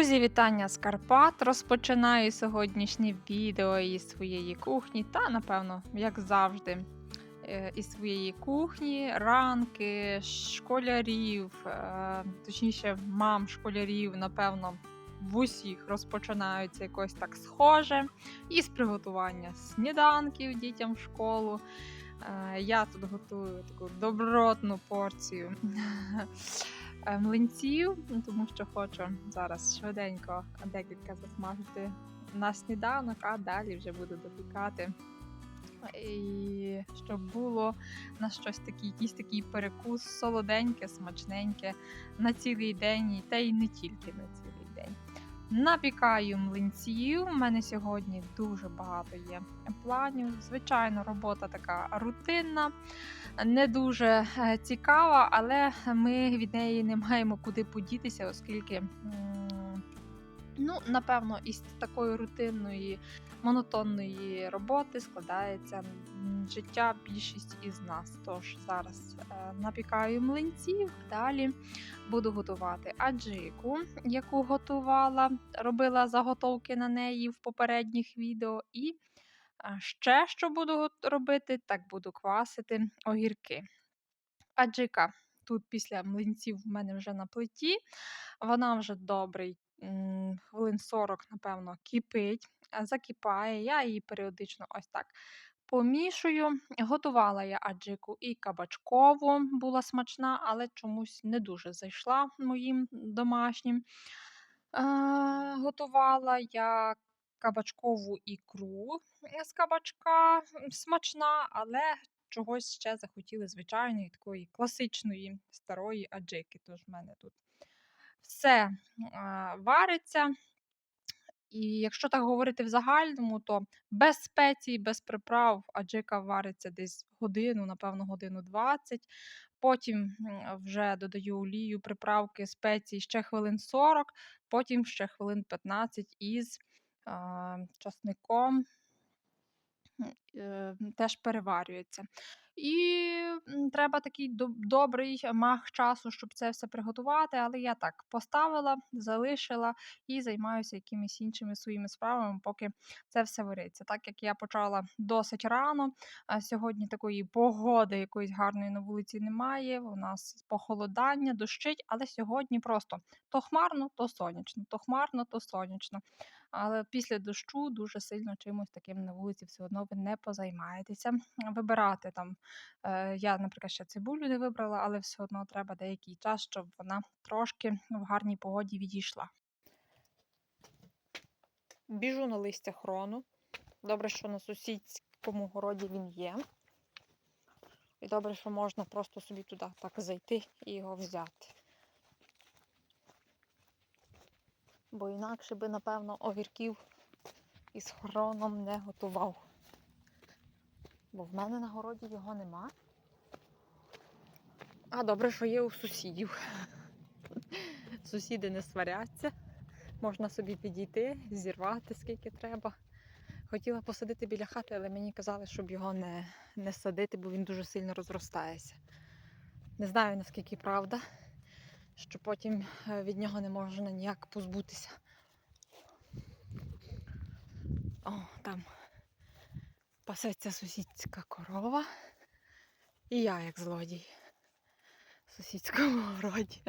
Друзі, вітання з Карпат. Розпочинаю сьогоднішнє відео із своєї кухні, та, напевно, як завжди, е, із своєї кухні, ранки, школярів, е, точніше, мам школярів, напевно, в усіх розпочинаються якось так схоже. Із приготування сніданків дітям в школу. Е, Я тут готую таку добротну порцію млинців, ну, тому що хочу зараз швиденько декілька засмажити на сніданок, а далі вже буду допікати. І щоб було на щось таке, якийсь такий перекус, солоденьке, смачненьке на цілий день, та й не тільки на цілий. Напікаю млинців. У мене сьогодні дуже багато є планів. Звичайно, робота така рутинна, не дуже е, цікава, але ми від неї не маємо куди подітися, оскільки, ну, напевно, із такої рутинної, монотонної роботи складається життя більшість із нас. Тож зараз е, напікаю млинців, далі буду готувати аджику, яку готувала, робила заготовки на неї в попередніх відео. І ще що буду робити, так буду квасити огірки. Аджика тут після млинців в мене вже на плиті. Вона вже добрий хвилин 40, напевно, кипить, а, закипає. Я її періодично ось так помішую. Готувала я аджику і кабачкову, була смачна, але чомусь не дуже зайшла моїм домашнім. Е, готувала я кабачкову ікру з кабачка смачна, але чогось ще захотіли звичайної такої класичної старої аджики. Тож в мене тут все е, вариться. І якщо так говорити в загальному, то без спецій, без приправ аджика вариться десь годину, напевно, годину 20. Потім вже додаю олію, приправки, спеції ще хвилин 40, потім ще хвилин 15 із а, часником е, теж переварюється. І треба такий добрий мах часу, щоб це все приготувати. Але я так поставила, залишила і займаюся якимись іншими своїми справами, поки це все вариться. Так як я почала досить рано, а сьогодні такої погоди якоїсь гарної на вулиці немає. У нас похолодання, дощить, але сьогодні просто то хмарно, то сонячно, то хмарно, то сонячно. Але після дощу дуже сильно чимось таким на вулиці все одно ви не позаймаєтеся. Вибирати там. Е, я, наприклад, ще цибулю не вибрала, але все одно треба деякий час, щоб вона трошки в гарній погоді відійшла. Біжу на листя хрону. Добре, що на сусідському городі він є. І добре, що можна просто собі туди так зайти і його взяти. Бо інакше би, напевно, огірків із хроном не готував. Бо в мене на городі його нема. А добре, що є у сусідів. Сусіди не сваряться. Можна собі підійти, зірвати скільки треба. Хотіла посадити біля хати, але мені казали, щоб його не, не садити, бо він дуже сильно розростається. Не знаю наскільки правда, що потім е, від нього не можна ніяк позбутися. О, там пасеться сусідська корова. І я як злодій в сусідському городі.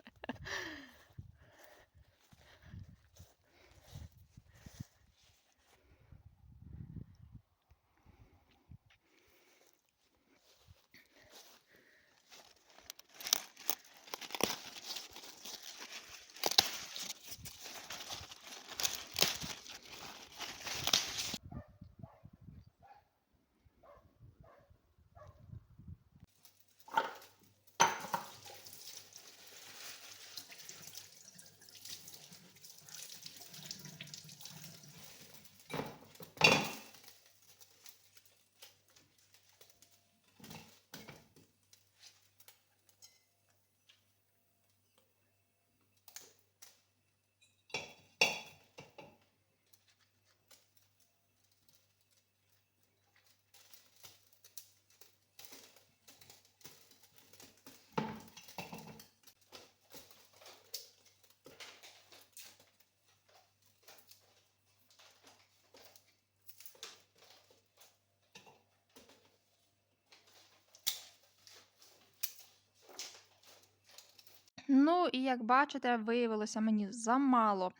Ну, і як бачите, виявилося мені замало,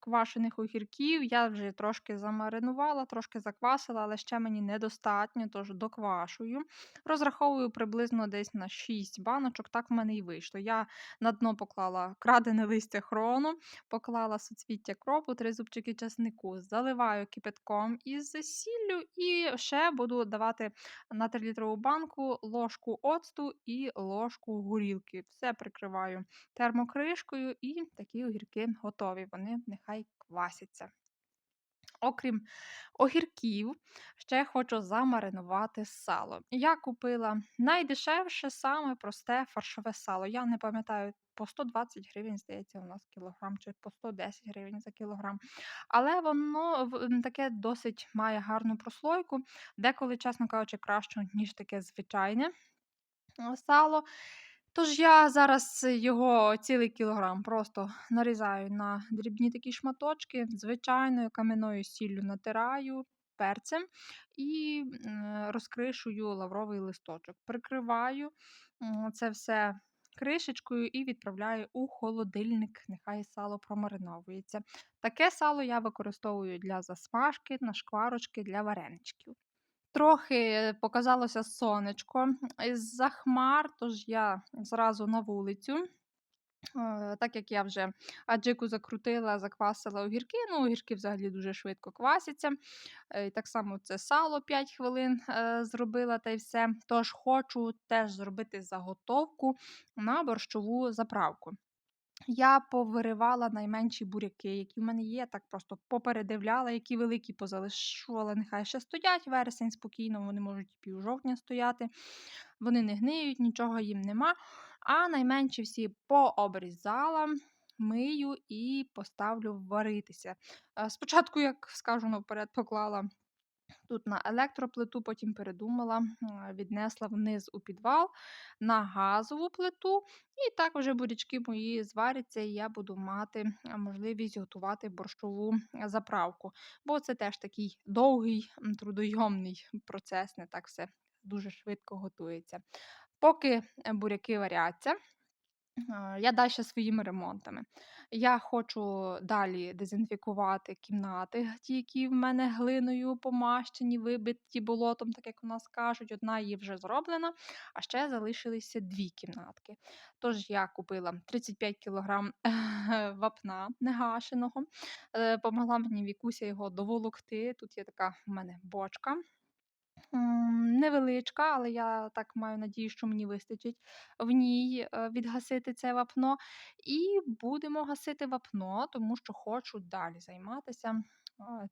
квашених огірків. Я вже трошки замаринувала, трошки заквасила, але ще мені недостатньо, тож доквашую. Розраховую приблизно десь на 6 баночок, так в мене і вийшло. Я на дно поклала крадене листя хрону, поклала суцвіття кропу, 3 зубчики часнику, заливаю кипятком із сіллю і ще буду давати на 3-літрову банку ложку оцту і ложку горілки. Все прикриваю термокришкою, і такі огірки готові. Вони нехай квасяться. Окрім огірків, ще хочу замаринувати сало. Я купила найдешевше, саме просте фаршове сало. Я не пам'ятаю, по 120 гривень, здається, у нас кілограм, чи по 110 гривень за кілограм. Але воно таке досить має гарну прослойку, деколи, чесно кажучи, краще, ніж таке звичайне е, сало. Тож я зараз його цілий кілограм просто нарізаю на дрібні такі шматочки, звичайною кам'яною сіллю натираю перцем і розкришую лавровий листочок. Прикриваю це все кришечкою і відправляю у холодильник. Нехай сало промариновується. Таке сало я використовую для засмажки, на шкварочки для вареничків. Трохи показалося сонечко із-за хмар, тож я зразу на вулицю. Е, Так як я вже аджику закрутила, заквасила огірки. Ну, огірки взагалі дуже швидко квасяться. Е, Так само це сало 5 хвилин е, зробила та й все. Тож хочу теж зробити заготовку на борщову заправку. Я повиривала найменші буряки, які в мене є, так просто попередивляла, які великі позалишувала, нехай ще стоять вересень спокійно, вони можуть і півжовтня стояти, вони не гниють, нічого їм нема. А найменші всі пообрізала, мию і поставлю варитися. Е, Спочатку, як скажу наперед, поклала Тут на електроплиту, потім передумала, віднесла вниз у підвал на газову плиту, і так вже бурячки мої зваряться, і я буду мати можливість готувати борщову заправку. Бо це теж такий довгий, трудойомний процес, не так все дуже швидко готується. Поки е, буряки варяться, Я далі своїми ремонтами. Я хочу далі дезінфікувати кімнати, ті, які в мене глиною помащені, вибиті болотом, так як у нас кажуть. Одна її вже зроблена, а ще залишилися дві кімнатки. Тож я купила 35 кг вапна негашеного. Е, Помогла мені Вікуся його доволокти. Тут є така в мене бочка. Невеличка, але я так маю надію, що мені вистачить в ній, е, відгасити це вапно. І будемо гасити вапно, тому що хочу далі займатися,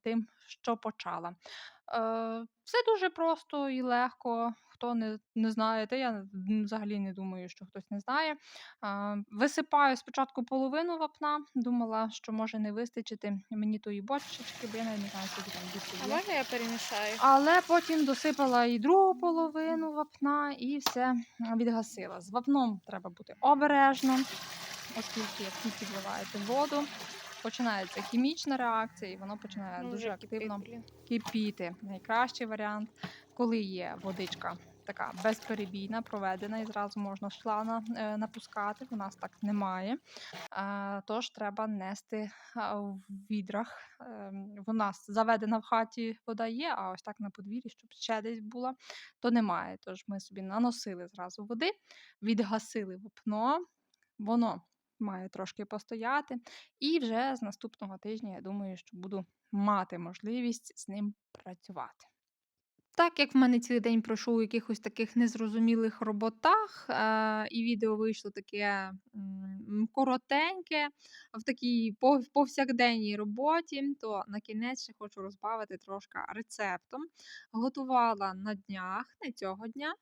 тим, що почала. Е, все дуже просто і легко. Хто не не знає, та я взагалі не думаю, що хтось не знає. Висипаю спочатку половину вапна, думала, що може не вистачити мені тої бочечки, бо я навіть не знаю, скільки там більше А можна я перемішаю? Але потім досипала і другу половину вапна і все відгасила. З вапном треба бути обережно, оскільки як тільки вливаєте воду, починається хімічна реакція, і воно починає Ну, дуже активно кипіти. Найкращий варіант, коли є водичка така безперебійна, проведена, і зразу можна шлана е, напускати. У нас так немає. Е, тож треба нести в відрах. Ем, В нас заведена в хаті вода є, а ось так на подвір'ї, щоб ще десь була, то немає. Тож ми собі наносили зразу води, відгасили вапно, воно має трошки постояти. І вже з наступного тижня, я думаю, що буду мати можливість з ним працювати. Так як в мене цілий день пройшов у якихось таких незрозумілих роботах, е, і відео вийшло таке коротеньке, в такій повсякденній роботі, то на кінець ще хочу розбавити трошки рецептом. Готувала на днях, не цього дня,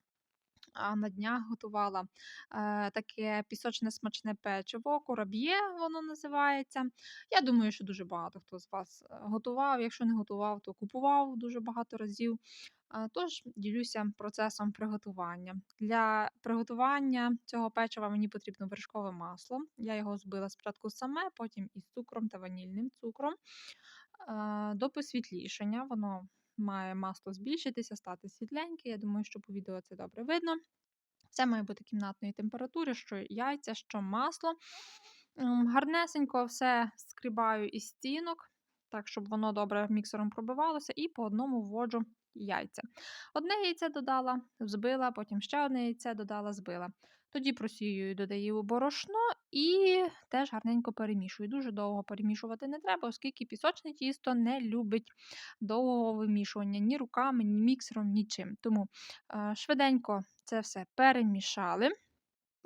а на днях готувала е, таке пісочне смачне печиво, кораб'є воно називається. Я думаю, що дуже багато хто з вас е, готував. Якщо не готував, то купував дуже багато разів. Е, Тож ділюся процесом приготування. Для приготування цього печива мені потрібно вершкове масло. Я його збила спочатку саме, потім із цукром та ванільним цукром. До посвітлішання воно має масло збільшитися, стати світленьке. Я думаю, що по відео це добре видно. Це має бути кімнатної температури, що яйця, що масло. Гарнесенько все скрібаю із стінок, так, щоб воно добре міксером пробивалося, і по одному вводжу яйця. Одне яйце додала, збила, потім ще одне яйце додала, збила. Тоді просіюю, додаю борошно і теж гарненько перемішую. Дуже довго перемішувати не треба, оскільки пісочне тісто не любить довгого вимішування ні руками, ні міксером, нічим. Тому е, швиденько це все перемішали.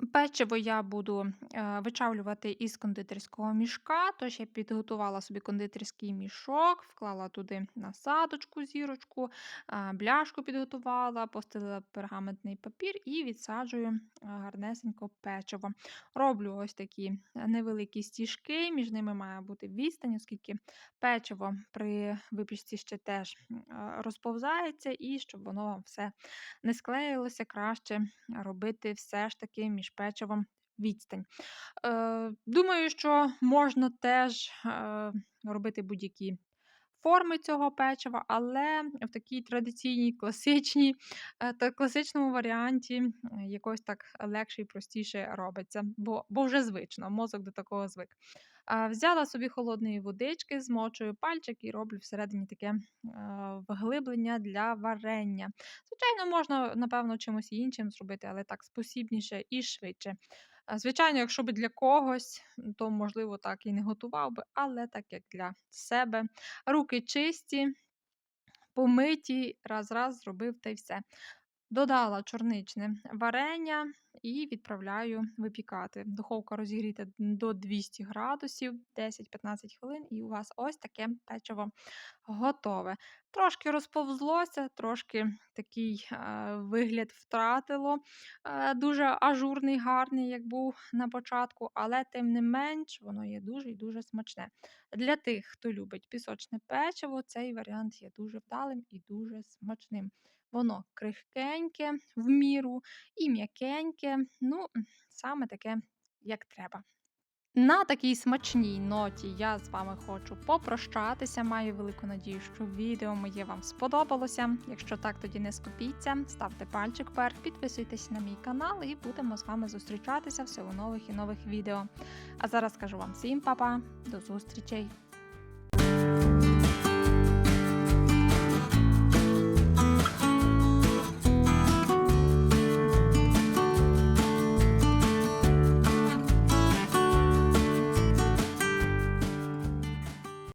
Печиво я буду е, вичавлювати із кондитерського мішка, тож я підготувала собі кондитерський мішок, вклала туди насадочку, зірочку, е, бляшку підготувала, постелила пергаментний папір і відсаджую е, гарнесенько печиво. Роблю ось такі невеликі стіжки, між ними має бути відстань, оскільки печиво при випічці ще теж розповзається, і щоб воно все не склеїлося, краще робити все ж таки між печивом відстань. Е, думаю, що можна теж е, робити будь-які форми цього печива, але в такій традиційній, класичній е, та класичному варіанті якось так легше і простіше робиться, бо, бо вже звично, мозок до такого звик. Взяла собі холодної водички, змочую пальчик і роблю всередині таке вглиблення для варення. Звичайно, можна, напевно, чимось іншим зробити, але так спосібніше і швидше. Звичайно, якщо б для когось, то можливо так і не готував би, але так як для себе. Руки чисті, помиті, раз-раз зробив та й все. Додала чорничне варення і відправляю випікати. Духовка розігріта до 200 градусів, 10-15 хвилин, і у вас ось таке печиво готове. Трошки розповзлося, трошки такий е, вигляд втратило. Е, дуже ажурний, гарний, як був на початку, але тим не менш, воно є дуже і дуже смачне. Для тих, хто любить пісочне печиво, цей варіант є дуже вдалим і дуже смачним. Воно крихкеньке, в міру і м'якеньке. Ну, саме таке, як треба. На такій смачній ноті я з вами хочу попрощатися. Маю велику надію, що відео моє вам сподобалося. Якщо так, тоді не скупіться, ставте пальчик вверх, підписуйтесь на мій канал і будемо з вами зустрічатися все у нових і нових відео. А зараз кажу вам всім па-па, до зустрічей!